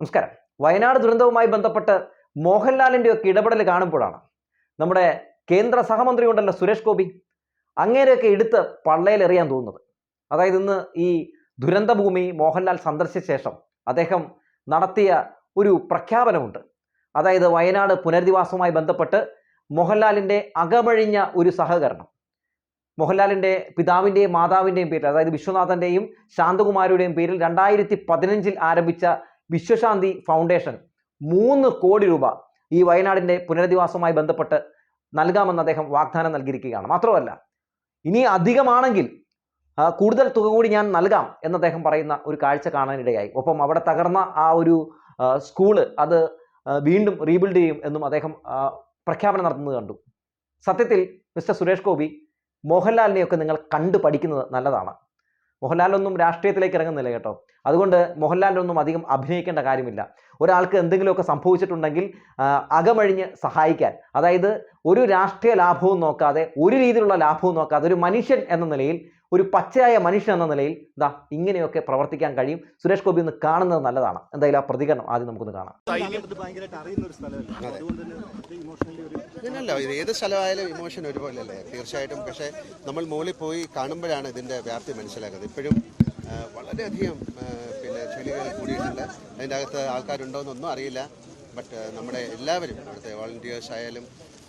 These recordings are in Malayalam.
നമസ്കാരം. വയനാട് ദുരന്തവുമായി ബന്ധപ്പെട്ട് മോഹൻലാലിന്റെ ഒക്കെ ഇടപെടൽ കാണുമ്പോഴാണ് നമ്മുടെ കേന്ദ്ര സഹമന്ത്രി ഉണ്ടല്ലോ സുരേഷ് ഗോപി അങ്ങേരെയൊക്കെ എടുത്ത് പള്ളയിലെറിയാൻ തോന്നുന്നത്. അതായത് ഇന്ന് ഈ ദുരന്തഭൂമി മോഹൻലാൽ സന്ദർശിച്ച ശേഷം അദ്ദേഹം നടത്തിയ ഒരു പ്രഖ്യാപനമുണ്ട്. അതായത് വയനാട് പുനരധിവാസവുമായി ബന്ധപ്പെട്ട് മോഹൻലാലിന്റെ അകമഴിഞ്ഞ ഒരു സഹകരണം. മോഹൻലാലിന്റെ പിതാവിന്റെയും മാതാവിന്റെയും പേരിൽ അതായത് വിശ്വനാഥന്റെയും ശാന്തകുമാരിയുടെയും പേരിൽ രണ്ടായിരത്തി പതിനഞ്ചിൽ ആരംഭിച്ച വിശ്വശാന്തി ഫൗണ്ടേഷൻ മൂന്ന് കോടി രൂപ ഈ വയനാടിന്റെ പുനരധിവാസവുമായി ബന്ധപ്പെട്ട് നൽകാമെന്ന് അദ്ദേഹം വാഗ്ദാനം നൽകിയിരിക്കുകയാണ്. മാത്രമല്ല ഇനി അധികമാണെങ്കിൽ കൂടുതൽ തുക കൂടി ഞാൻ നൽകാം എന്ന് അദ്ദേഹം പറയുന്ന ഒരു കാഴ്ച കാണാനിടയായി. ഒപ്പം അവിടെ തകർന്ന ആ ഒരു സ്കൂൾ അത് വീണ്ടും റീബിൽഡ് ചെയ്യും എന്നും അദ്ദേഹം പ്രഖ്യാപനം നടത്തുന്നത് കണ്ടു. സത്യത്തിൽ മിസ്റ്റർ സുരേഷ് ഗോപി മോഹൻലാലിനെയൊക്കെ നിങ്ങൾ കണ്ടു പഠിക്കുന്നത് നല്ലതാണ്. മോഹൻലാലൊന്നും രാഷ്ട്രീയത്തിലേക്ക് ഇറങ്ങുന്നില്ല കേട്ടോ. അതുകൊണ്ട് മോഹൻലാലിനൊന്നും അധികം അഭിനയിക്കേണ്ട കാര്യമില്ല. ഒരാൾക്ക് എന്തെങ്കിലുമൊക്കെ സംഭവിച്ചിട്ടുണ്ടെങ്കിൽ അകമഴിഞ്ഞ് സഹായിക്കാൻ അതായത് ഒരു രാഷ്ട്രീയ ലാഭവും നോക്കാതെ ഒരു രീതിയിലുള്ള ലാഭവും നോക്കാതെ ഒരു മനുഷ്യൻ എന്ന നിലയിൽ ഒരു പച്ചയായ മനുഷ്യൻ എന്ന നിലയിൽ ഇതാ ഇങ്ങനെയൊക്കെ പ്രവർത്തിക്കാൻ കഴിയും. സുരേഷ് ഗോപി ഒന്ന് കാണുന്നത് നല്ലതാണ്. എന്തായാലും ആ പ്രതികരണം ആദ്യം നമുക്കൊന്ന് കാണാം. ഇത് ഭയങ്കരമായിട്ട് അറിയുന്ന ഒരു സ്ഥലമല്ല അതുകൊണ്ട് തന്നെ ഇമോഷണലി ഒരു ഇതിനല്ല ഇത് ഏത് സ്ഥലമായാലും ഇമോഷൻ ഒരുപോലെയല്ലേ? തീർച്ചയായിട്ടും. പക്ഷേ നമ്മൾ മുകളിൽ പോയി കാണുമ്പോഴാണ് ഇതിന്റെ വ്യാപ്തി മനസ്സിലാക്കുന്നത് ഇപ്പോഴും വളരെയധികം പിന്നെ ചെളികൾ കൂടിയിട്ടുണ്ട്. അതിന്റെ അകത്ത് ആൾക്കാരുണ്ടോയെന്നൊന്നും അറിയില്ല. ബട്ട് നമ്മുടെ എല്ലാവരും ഇവിടുത്തെ വോളണ്ടിയേഴ്സ് ആയാലും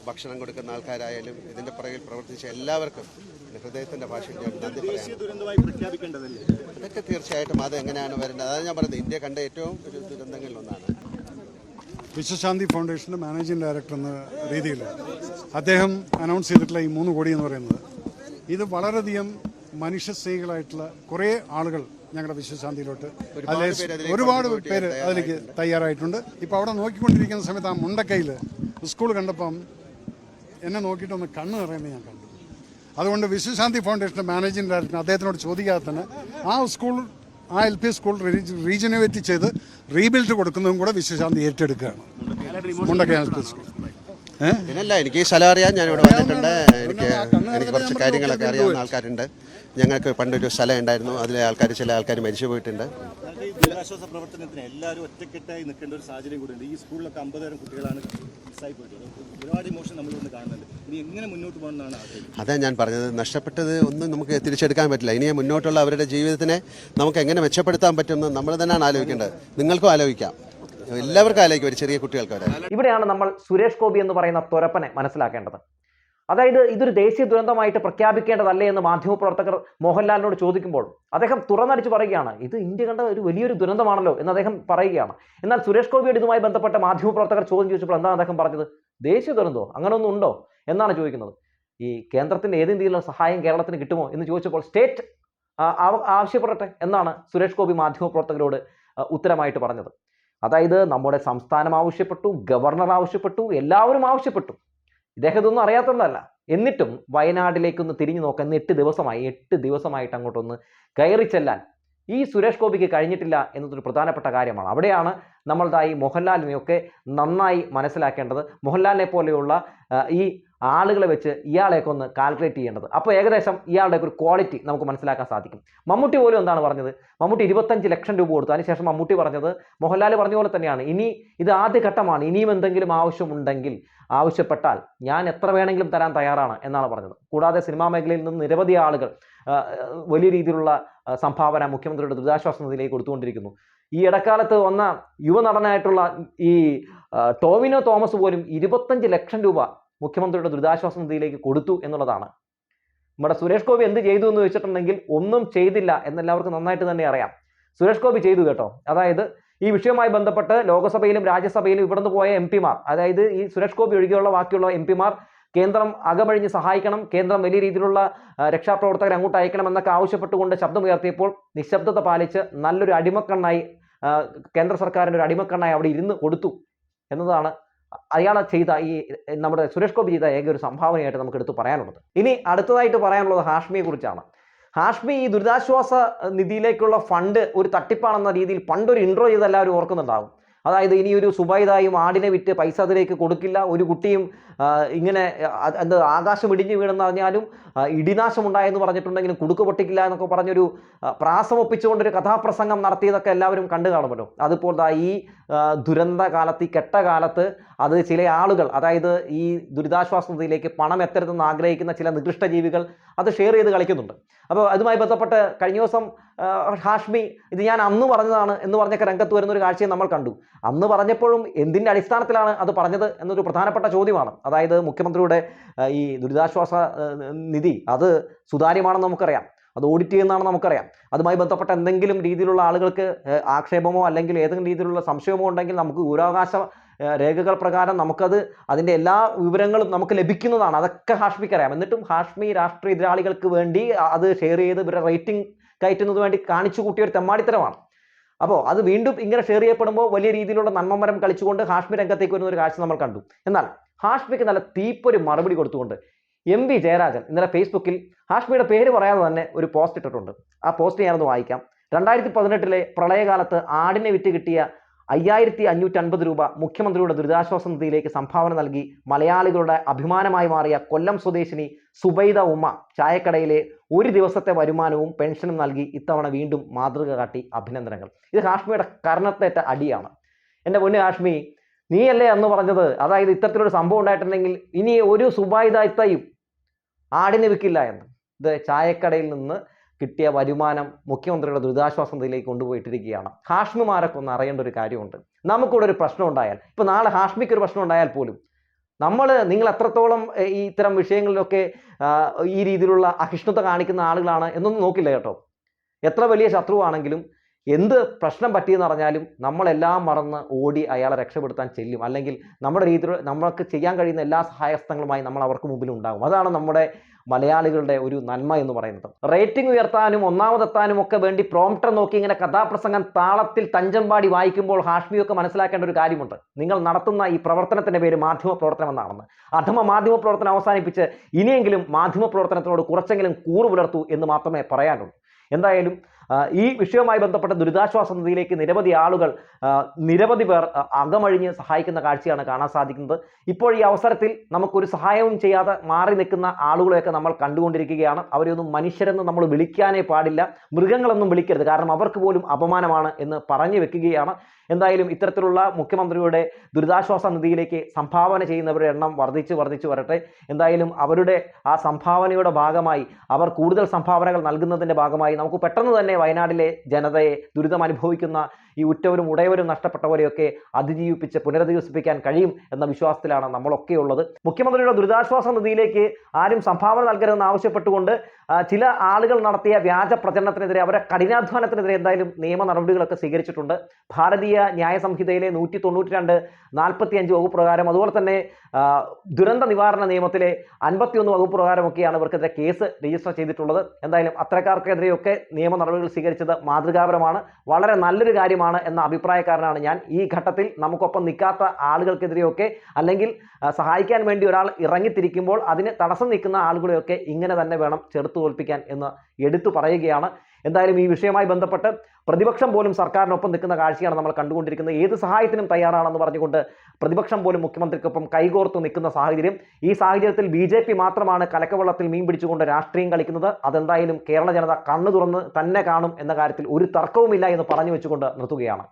ഭക്ഷണം കൊടുക്കുന്ന ആൾക്കാരായാലും ഇതിന്റെ പുറകിൽ പ്രവർത്തിച്ച എല്ലാവർക്കും എന്റെ ഹൃദയത്തിന്റെ ഭാഷയിൽ ഞാൻ നന്ദി പറയാം. അതൊക്കെ തീർച്ചയായിട്ടും അത് എങ്ങനെയാണ് വരേണ്ടത്? അതാണ് ഞാൻ പറയുന്നത് ഇന്ത്യ കണ്ട ഏറ്റവും ഒരു ദുരന്തങ്ങളിൽ ഒന്നാണ്. വിശ്വശാന്തി ഫൗണ്ടേഷന്റെ മാനേജിംഗ് ഡയറക്ടർ എന്ന രീതിയിൽ അദ്ദേഹം അനൗൺസ് ചെയ്തിട്ടുള്ള ഈ മൂന്ന് കോടി എന്ന് പറയുന്നത്. ഇത് വളരെയധികം മനുഷ്യസ്നേഹികളായിട്ടുള്ള കുറേ ആളുകൾ ഞങ്ങളുടെ വിശ്വശാന്തിയിലോട്ട് അതിലെ ഒരുപാട് പേര് അതിലേക്ക് തയ്യാറായിട്ടുണ്ട്. ഇപ്പോൾ അവിടെ നോക്കിക്കൊണ്ടിരിക്കുന്ന സമയത്ത് ആ മുണ്ടക്കൈയിൽ സ്കൂൾ കണ്ടപ്പം എന്നെ നോക്കിയിട്ടൊന്ന് കണ്ണ് നിറയുന്നത് ഞാൻ കണ്ടു. അതുകൊണ്ട് വിശ്വശാന്തി ഫൗണ്ടേഷന്റെ മാനേജിംഗ് ഡയറക്ടർ അദ്ദേഹത്തിനോട് ചോദിക്കാതെ തന്നെ ആ സ്കൂൾ ആ എൽ പി സ്കൂൾ റീജനുവേറ്റ് ചെയ്ത് റീബിൽഡ് കൊടുക്കുന്നതും കൂടെ വിശ്വശാന്തി ഏറ്റെടുക്കുകയാണ്. മുണ്ടക്കയ എൽ പി സ്കൂൾ പിന്നല്ല എനിക്ക് ഈ സ്ഥലം അറിയാം ഞാൻ ഇവിടെ വന്നിട്ടുണ്ട്. എനിക്ക് എനിക്ക് കുറച്ച് കാര്യങ്ങളൊക്കെ അറിയാവുന്ന ആൾക്കാരുണ്ട്. ഞങ്ങൾക്ക് പണ്ടൊരു സ്ഥലം ഉണ്ടായിരുന്നു. അതിലെ ആൾക്കാർ ചില ആൾക്കാർ മരിച്ചു പോയിട്ടുണ്ട്. ദുരിതാശ്വാസ പ്രവർത്തനത്തിന് എല്ലാവരും ഒറ്റക്കെട്ടായി നിൽക്കേണ്ട ഒരു സാഹചര്യം കൂടിയുണ്ട്. ഈ സ്കൂളിലൊക്കെ അമ്പതായിരം കുട്ടികളാണ് മിസ്സായി പോയിട്ടുള്ളത്. ഒരുപാട് ഇമോഷൻ നമ്മളിവിടെ കാണുന്നുണ്ട്. ഇനി എങ്ങനെ മുന്നോട്ട് പോകണമെന്നാണ് അതാ ഞാൻ പറഞ്ഞത്. നഷ്ടപ്പെട്ടത് ഒന്നും നമുക്ക് തിരിച്ചെടുക്കാൻ പറ്റില്ല. ഇനി മുന്നോട്ടുള്ള അവരുടെ ജീവിതത്തിനെ നമുക്ക് എങ്ങനെ മെച്ചപ്പെടുത്താൻ പറ്റുമെന്ന് നമ്മൾ തന്നെയാണ് ആലോചിക്കേണ്ടത്. നിങ്ങൾക്കും ആലോചിക്കാം. എല്ലാവർക്കും ആലോചിക്കും ഒരു ചെറിയ കുട്ടികൾക്ക് വരെ. ഇവിടെയാണ് നമ്മൾ സുരേഷ് ഗോപി എന്ന് പറയുന്ന തുരപ്പനെ മനസ്സിലാക്കേണ്ടത്. അതായത് ഇതൊരു ദേശീയ ദുരന്തമായിട്ട് പ്രഖ്യാപിക്കേണ്ടതല്ലേ എന്ന് മാധ്യമപ്രവർത്തകർ മോഹൻലാലിനോട് ചോദിക്കുമ്പോൾ അദ്ദേഹം തുറന്നടിച്ച് പറയുകയാണ് ഇത് ഇന്ത്യ കണ്ട ഒരു വലിയൊരു ദുരന്തമാണല്ലോ എന്ന് അദ്ദേഹം പറയുകയാണ്. എന്നാൽ സുരേഷ് ഗോപിയുടെ ഇതുമായി ബന്ധപ്പെട്ട മാധ്യമപ്രവർത്തകർ ചോദ്യം ചോദിച്ചപ്പോൾ എന്താണ് അദ്ദേഹം പറഞ്ഞത്? ദേശീയ ദുരന്തമോ അങ്ങനെ ഒന്നും ഉണ്ടോ? എന്നാണ് ചോദിക്കുന്നത്. ഈ കേന്ദ്രത്തിന്റെ ഏതെങ്കിലും സഹായം കേരളത്തിന് കിട്ടുമോ എന്ന് ചോദിച്ചപ്പോൾ സ്റ്റേറ്റ് ആവശ്യപ്പെടട്ടെ എന്നാണ് സുരേഷ് ഗോപി മാധ്യമപ്രവർത്തകരോട് ഉത്തരമായിട്ട് പറഞ്ഞത്. അതായത് നമ്മുടെ സംസ്ഥാനം ആവശ്യപ്പെട്ടു ഗവർണർ ആവശ്യപ്പെട്ടു എല്ലാവരും ആവശ്യപ്പെട്ടു. ഇദ്ദേഹം ഇതൊന്നും അറിയാത്തതുകൊണ്ടല്ല എന്നിട്ടും വയനാട്ടിലേക്കൊന്ന് തിരിഞ്ഞു നോക്കാൻ എട്ട് ദിവസമായി എട്ട് ദിവസമായിട്ട് അങ്ങോട്ടൊന്ന് കയറി ചെല്ലാൻ. ഈ സുരേഷ് ഗോപിക്ക് കഴിഞ്ഞിട്ടില്ല എന്നതൊരു പ്രധാനപ്പെട്ട കാര്യമാണ്. അവിടെയാണ് നമ്മളുടെ ഈ മോഹൻലാലിനെയൊക്കെ നന്നായി മനസ്സിലാക്കേണ്ടത്. മോഹൻലാലിനെ പോലെയുള്ള ഈ ആളുകളെ വെച്ച് ഇയാളെയൊക്കെ ഒന്ന് കാൽക്കുലേറ്റ് ചെയ്യേണ്ടത്. അപ്പോൾ ഏകദേശം ഇയാളുടെ ഒരു ക്വാളിറ്റി നമുക്ക് മനസ്സിലാക്കാൻ സാധിക്കും. മമ്മൂട്ടി പോലും എന്താണ് പറഞ്ഞത്? മമ്മൂട്ടി ഇരുപത്തഞ്ച് ലക്ഷം രൂപ കൊടുത്തു. അതിനുശേഷം മമ്മൂട്ടി പറഞ്ഞത് മോഹൻലാൽ പറഞ്ഞ പോലെ തന്നെയാണ്. ഇനി ഇത് ആദ്യഘട്ടമാണ്. ഇനിയും എന്തെങ്കിലും ആവശ്യമുണ്ടെങ്കിൽ ആവശ്യപ്പെട്ടാൽ ഞാൻ എത്ര വേണമെങ്കിലും തരാൻ തയ്യാറാണ് എന്നാണ് പറഞ്ഞത്. കൂടാതെ സിനിമാ മേഖലയിൽ നിന്ന് നിരവധി ആളുകൾ വലിയ രീതിയിലുള്ള സംഭാവന മുഖ്യമന്ത്രിയുടെ ദുരിതാശ്വാസ നിധിയിലേക്ക് കൊടുത്തുകൊണ്ടിരിക്കുന്നു. ഈ ഇടക്കാലത്ത് വന്ന യുവനടനായിട്ടുള്ള ഈ ടോവിനോ തോമസ് പോലും ഇരുപത്തഞ്ച് ലക്ഷം രൂപ മുഖ്യമന്ത്രിയുടെ ദുരിതാശ്വാസ നിധിയിലേക്ക് കൊടുത്തു എന്നുള്ളതാണ്. നമ്മുടെ സുരേഷ് ഗോപി എന്ത് ചെയ്തു എന്ന് വെച്ചിട്ടുണ്ടെങ്കിൽ ഒന്നും ചെയ്തില്ല എന്നെല്ലാവർക്കും നന്നായിട്ട് തന്നെ അറിയാം. സുരേഷ് ഗോപി ചെയ്തു കേട്ടോ. അതായത് ഈ വിഷയവുമായി ബന്ധപ്പെട്ട് ലോക്സഭയിലും രാജ്യസഭയിലും ഇവിടുന്ന് പോയ എം പിമാർ അതായത് ഈ സുരേഷ് ഗോപി ഒഴികെയുള്ള ബാക്കിയുള്ള എം പിമാർ കേന്ദ്രം അകമഴിഞ്ഞ് സഹായിക്കണം കേന്ദ്രം വലിയ രീതിയിലുള്ള രക്ഷാപ്രവർത്തകർ അങ്ങോട്ട് അയക്കണം എന്നൊക്കെ ആവശ്യപ്പെട്ടുകൊണ്ട് ശബ്ദമുയർത്തിയപ്പോൾ നിശബ്ദത പാലിച്ച് നല്ലൊരു അടിമക്കണ്ണായി കേന്ദ്ര സർക്കാരിന്റെ ഒരു അടിമക്കണ്ണായി അവിടെ ഇരുന്ന് കൊടുത്തു എന്നതാണ് അയാളെ ചെയ്ത ഈ നമ്മുടെ സുരേഷ് ഗോപി ചെയ്ത ഏക ഒരു സംഭാവനയായിട്ട് നമുക്ക് എടുത്ത് പറയാനുള്ളത്. ഇനി അടുത്തതായിട്ട് പറയാനുള്ളത് ഹാഷ്മിയെ കുറിച്ചാണ്. ഹാഷ്മി ഈ ദുരിതാശ്വാസ നിധിയിലേക്കുള്ള ഫണ്ട് ഒരു തട്ടിപ്പാണെന്ന രീതിയിൽ പണ്ടൊരു ഇൻട്രോ ചെയ്ത് എല്ലാവരും ഓർക്കുന്നുണ്ടാവും. അതായത് ഇനി ഒരു സുബൈദായും ആടിനെ വിറ്റ് പൈസ അതിലേക്ക് കൊടുക്കില്ല. ഒരു കുട്ടിയും ഇങ്ങനെ എന്ത് ആകാശം ഇടിഞ്ഞു വീണെന്ന് പറഞ്ഞാലും ആ, ഇടിനാശം ഉണ്ടായെന്ന് പറഞ്ഞിട്ടുണ്ടെങ്കിലും കുടുക്ക് പൊട്ടിക്കില്ല എന്നൊക്കെ പറഞ്ഞൊരു പ്രാസമൊപ്പിച്ചുകൊണ്ടൊരു കഥാപ്രസംഗം നടത്തിയതൊക്കെ എല്ലാവരും കണ്ടു കാണുമല്ലോ. അതിപ്പോൾ ഈ ദുരന്ത കാലത്ത് ഈ കെട്ട കാലത്ത് അത് ചില ആളുകൾ അതായത് ഈ ദുരിതാശ്വാസ നിധിയിലേക്ക് പണം എത്തരുതെന്ന് ആഗ്രഹിക്കുന്ന ചില നികൃഷ്ട ജീവികൾ അത് ഷെയർ ചെയ്ത് കളിക്കുന്നുണ്ട്. അപ്പോൾ അതുമായി ബന്ധപ്പെട്ട് കഴിഞ്ഞ ദിവസം ഹാഷ്മി ഇത് ഞാൻ അന്ന് പറഞ്ഞതാണ് എന്ന് പറഞ്ഞൊക്കെ രംഗത്ത് വരുന്ന ഒരു കാഴ്ചയും നമ്മൾ കണ്ടു. അന്ന് പറഞ്ഞപ്പോഴും എന്തിന്റെ അടിസ്ഥാനത്തിലാണ് അത് പറഞ്ഞത് എന്നൊരു പ്രധാനപ്പെട്ട ചോദ്യമാണ്. അതായത് മുഖ്യമന്ത്രിയുടെ ഈ ദുരിതാശ്വാസ നിധി അത് സുതാര്യമാണെന്ന് നമുക്കറിയാം. അത് ഓഡിറ്റ് ചെയ്യുന്നതാണെന്ന് നമുക്കറിയാം. അതുമായി ബന്ധപ്പെട്ട എന്തെങ്കിലും രീതിയിലുള്ള ആളുകൾക്ക് ആക്ഷേപമോ അല്ലെങ്കിൽ ഏതെങ്കിലും രീതിയിലുള്ള സംശയമോ ഉണ്ടെങ്കിൽ നമുക്ക് വിവരാവകാശ രേഖകൾ പ്രകാരം നമുക്കത് അതിന്റെ എല്ലാ വിവരങ്ങളും നമുക്ക് ലഭിക്കുന്നതാണ്. അതൊക്കെ ഹാഷ്മിക്ക് അറിയാം എന്നിട്ടും ഹാഷ്മി രാഷ്ട്രീയ എതിരാളികൾക്ക് വേണ്ടി അത് ഷെയർ ചെയ്ത് ഇവരുടെ റേറ്റിംഗ് കയറ്റുന്നതിന് വേണ്ടി കാണിച്ചു കൂട്ടിയ ഒരു തെമ്മാടിത്തരമാണ്. അപ്പോൾ അത് വീണ്ടും ഇങ്ങനെ ഷെയർ ചെയ്യപ്പെടുമ്പോൾ വലിയ രീതിയിലുള്ള നന്മമരം കളിച്ചുകൊണ്ട് ഹാഷ്മി രംഗത്തേക്ക് വരുന്ന ഒരു കാഴ്ച നമ്മൾ കണ്ടു. എന്നാൽ ഹാഷ്മിക്ക് നല്ല തീപ്പൊരു മറുപടി കൊടുത്തുകൊണ്ട് എം വി ജയരാജൻ ഇന്നലെ ഫേസ്ബുക്കിൽ ഹാഷ്മിയുടെ പേര് പറയാതെ തന്നെ ഒരു പോസ്റ്റ് ഇട്ടിട്ടുണ്ട്. ആ പോസ്റ്റ് ഞാനൊന്ന് വായിക്കാം. രണ്ടായിരത്തി പതിനെട്ടിലെ പ്രളയകാലത്ത് ആടിനെ വിറ്റ് കിട്ടിയ അയ്യായിരത്തി അഞ്ഞൂറ്റി അൻപത് രൂപ മുഖ്യമന്ത്രിയുടെ ദുരിതാശ്വാസ നിധിയിലേക്ക് സംഭാവന നൽകി മലയാളികളുടെ അഭിമാനമായി മാറിയ കൊല്ലം സ്വദേശിനി സുബൈദ ഉമ്മ ചായക്കടയിലെ ഒരു ദിവസത്തെ വരുമാനവും പെൻഷനും നൽകി ഇത്തവണ വീണ്ടും മാതൃക കാട്ടി അഭിനന്ദനങ്ങൾ. ഇത് ഹാഷ്മിയുടെ കർണത്തേറ്റ അടിയാണ്. എന്റെ പൊന്നു ഹാഷ്മി നീയല്ലേ എന്ന് പറഞ്ഞത്? അതായത് ഇത്തരത്തിലൊരു സംഭവം ഉണ്ടായിട്ടുണ്ടെങ്കിൽ ഇനി ഒരു സുബൈദ ഇത്തയും ആടിന് വിൽക്കില്ല എന്ന്. ഇത് ചായക്കടയിൽ നിന്ന് കിട്ടിയ വരുമാനം മുഖ്യമന്ത്രിയുടെ ദുരിതാശ്വാസ നിധിയിലേക്ക് കൊണ്ടുപോയിട്ടിരിക്കുകയാണ്. ഹാഷ്മിമാരൊക്കെ ഒന്ന് അറിയേണ്ട ഒരു കാര്യമുണ്ട്. നമുക്കിവിടെ ഒരു പ്രശ്നം ഉണ്ടായാൽ ഇപ്പോൾ നാളെ ഹാഷ്മിക്ക് ഒരു പ്രശ്നം ഉണ്ടായാൽ പോലും നമ്മൾ നിങ്ങൾ എത്രത്തോളം ഈ ഇത്തരം വിഷയങ്ങളിലൊക്കെ ഈ രീതിയിലുള്ള അഹിഷ്ണുത കാണിക്കുന്ന ആളുകളാണ് എന്നൊന്നും നോക്കില്ല കേട്ടോ. എത്ര വലിയ ശത്രുവാണെങ്കിലും എന്ത് പ്രശ്നം പറ്റിയെന്ന് പറഞ്ഞാലും നമ്മളെല്ലാം മറന്ന് ഓടി അയാളെ രക്ഷപ്പെടുത്താൻ ചെല്ലും. അല്ലെങ്കിൽ നമ്മുടെ രീതിയിൽ നമ്മൾക്ക് ചെയ്യാൻ കഴിയുന്ന എല്ലാ സഹായസ്ഥങ്ങളുമായി നമ്മൾ അവർക്ക് മുമ്പിൽ ഉണ്ടാകും അതാണ് നമ്മുടെ മലയാളികളുടെ ഒരു നന്മ എന്ന് പറയുന്നത്. റേറ്റിംഗ് ഉയർത്താനും ഒന്നാമതെത്താനും ഒക്കെ വേണ്ടി പ്രോംപ്റ്റർ നോക്കി ഇങ്ങനെ കഥാപ്രസംഗം താളത്തിൽ തഞ്ചമ്പാടി വായിക്കുമ്പോൾ ഹാഷ്മിയൊക്കെ മനസ്സിലാക്കേണ്ട ഒരു കാര്യമുണ്ട്. നിങ്ങൾ നടത്തുന്ന ഈ പ്രവർത്തനത്തിന്റെ പേര് മാധ്യമ പ്രവർത്തനം എന്നാണെന്ന്. അധമ മാധ്യമ പ്രവർത്തനം അവസാനിപ്പിച്ച് ഇനിയെങ്കിലും മാധ്യമ പ്രവർത്തനത്തിനോട് കുറച്ചെങ്കിലും കൂറ് പുലർത്തൂ എന്ന് മാത്രമേ പറയാനുള്ളൂ. എന്തായാലും ഈ വിഷയവുമായി ബന്ധപ്പെട്ട ദുരിതാശ്വാസ നിധിയിലേക്ക് നിരവധി ആളുകൾ നിരവധി പേർ അകമഴിഞ്ഞ് സഹായിക്കുന്ന കാഴ്ചയാണ് കാണാൻ സാധിക്കുന്നത്. ഇപ്പോൾ ഈ അവസരത്തിൽ നമുക്കൊരു സഹായവും ചെയ്യാതെ മാറി നിൽക്കുന്ന ആളുകളെയൊക്കെ നമ്മൾ കണ്ടുകൊണ്ടിരിക്കുകയാണ്. അവരെയൊന്നും മനുഷ്യരെന്ന് നമ്മൾ വിളിക്കാനേ പാടില്ല. മൃഗങ്ങളൊന്നും വിളിക്കരുത്. കാരണം അവർക്ക് പോലും അപമാനമാണ് എന്ന് പറഞ്ഞു വെക്കുകയാണ്. എന്തായാലും ഇത്തരത്തിലുള്ള മുഖ്യമന്ത്രിയുടെ ദുരിതാശ്വാസ നിധിയിലേക്ക് സംഭാവന ചെയ്യുന്നവരുടെ എണ്ണം വർദ്ധിച്ച് വർദ്ധിച്ച് വരട്ടെ. എന്തായാലും അവരുടെ ആ സംഭാവനയുടെ ഭാഗമായി അവർ കൂടുതൽ സംഭാവനകൾ നൽകുന്നതിന്റെ ഭാഗമായി നമുക്ക് പെട്ടെന്ന് തന്നെ വയനാട്ടിലെ ജനതയെ ദുരിതം അനുഭവിക്കുന്ന ഈ ഉറ്റവരും ഉടയവരും നഷ്ടപ്പെട്ടവരെയൊക്കെ അതിജീവിപ്പിച്ച് പുനരധിവസിപ്പിക്കാൻ കഴിയും എന്ന വിശ്വാസത്തിലാണ് നമ്മളൊക്കെ ഉള്ളത് മുഖ്യമന്ത്രിയുടെ ദുരിതാശ്വാസ നിധിയിലേക്ക് ആരും സംഭാവന നൽകരുതെന്ന് ആവശ്യപ്പെട്ടുകൊണ്ട് ചില ആളുകൾ നടത്തിയ വ്യാജ പ്രചരണത്തിനെതിരെ അവരെ കഠിനാധ്വാനത്തിനെതിരെ എന്തായാലും നിയമ നടപടികളൊക്കെ സ്വീകരിച്ചിട്ടുണ്ട്. ഭാരതീയ ന്യായ സംഹിതയിലെ നൂറ്റി തൊണ്ണൂറ്റി രണ്ട് നാൽപ്പത്തി അഞ്ച് വകുപ്പ് പ്രകാരം അതുപോലെ തന്നെ ദുരന്ത നിവാരണ നിയമത്തിലെ അൻപത്തിയൊന്ന് വകുപ്പ് പ്രകാരമൊക്കെയാണ് ഇവർക്കെതിരെ കേസ് രജിസ്റ്റർ ചെയ്തിട്ടുള്ളത്. എന്തായാലും അത്തരക്കാർക്കെതിരെയൊക്കെ നിയമ നടപടികൾ സ്വീകരിച്ചത് മാതൃകാപരമാണ്. വളരെ നല്ലൊരു കാര്യമാണ് എന്ന അഭിപ്രായക്കാരനാണ് ഞാൻ. ഈ ഘട്ടത്തിൽ നമുക്കൊപ്പം നിൽക്കാത്ത ആളുകൾക്കെതിരെയൊക്കെ അല്ലെങ്കിൽ സഹായിക്കാൻ വേണ്ടി ഒരാൾ ഇറങ്ങിത്തിരിക്കുമ്പോൾ അതിന് തടസ്സം നിൽക്കുന്ന ആളുകളെയൊക്കെ ഇങ്ങനെ തന്നെ വേണം ചെറുത്തു തോൽപ്പിക്കാൻ എന്ന് എടുത്തു പറയുകയാണ്. എന്തായാലും ഈ വിഷയവുമായി ബന്ധപ്പെട്ട് പ്രതിപക്ഷം പോലും സർക്കാരിനൊപ്പം നിൽക്കുന്ന കാഴ്ചയാണ് നമ്മൾ കണ്ടുകൊണ്ടിരിക്കുന്നത്. ഏത് സഹായത്തിനും തയ്യാറാണെന്ന് പറഞ്ഞുകൊണ്ട് പ്രതിപക്ഷം പോലും മുഖ്യമന്ത്രിക്കൊപ്പം കൈകോർത്ത് നിൽക്കുന്ന സാഹചര്യം. ഈ സാഹചര്യത്തിൽ ബി ജെ പി മാത്രമാണ് കലക്കവെള്ളത്തിൽ മീൻ പിടിച്ചുകൊണ്ട് രാഷ്ട്രീയം കളിക്കുന്നത്. അതെന്തായാലും കേരള ജനത കണ്ണു തുറന്ന് തന്നെ കാണും എന്ന കാര്യത്തിൽ ഒരു തർക്കവുമില്ല എന്ന് പറഞ്ഞു വെച്ചുകൊണ്ട് നിർത്തുകയാണ്.